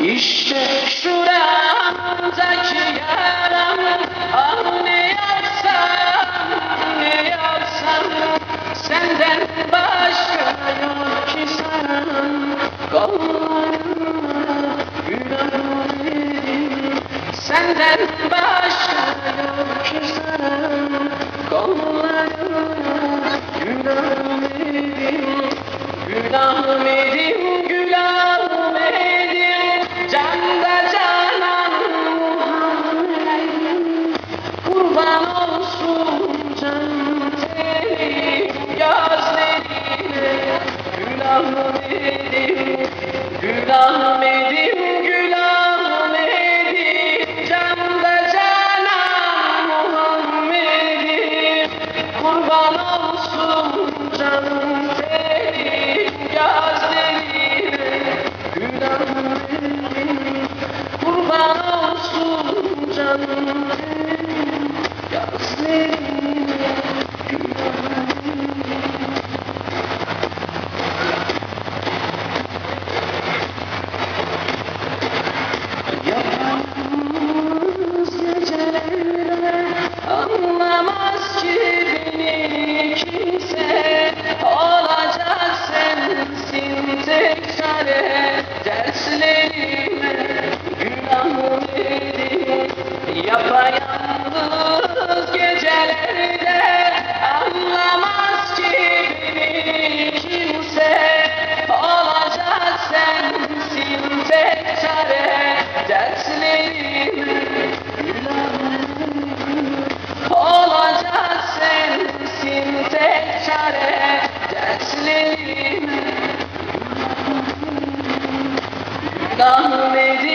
İşte şuramdaki yaram ne yapsam Senden başka yok ki saran Kollarına güvenmedim Senden başka yok ki saran Kollarına Kurban olsun canım senin. Gözlerine Günahım edim, günahım edim Günahım edim, camda canan Muhammed'im Kurban olsun canım senin. Gözlerine Günahım edim, kurban olsun canım Hey. Come with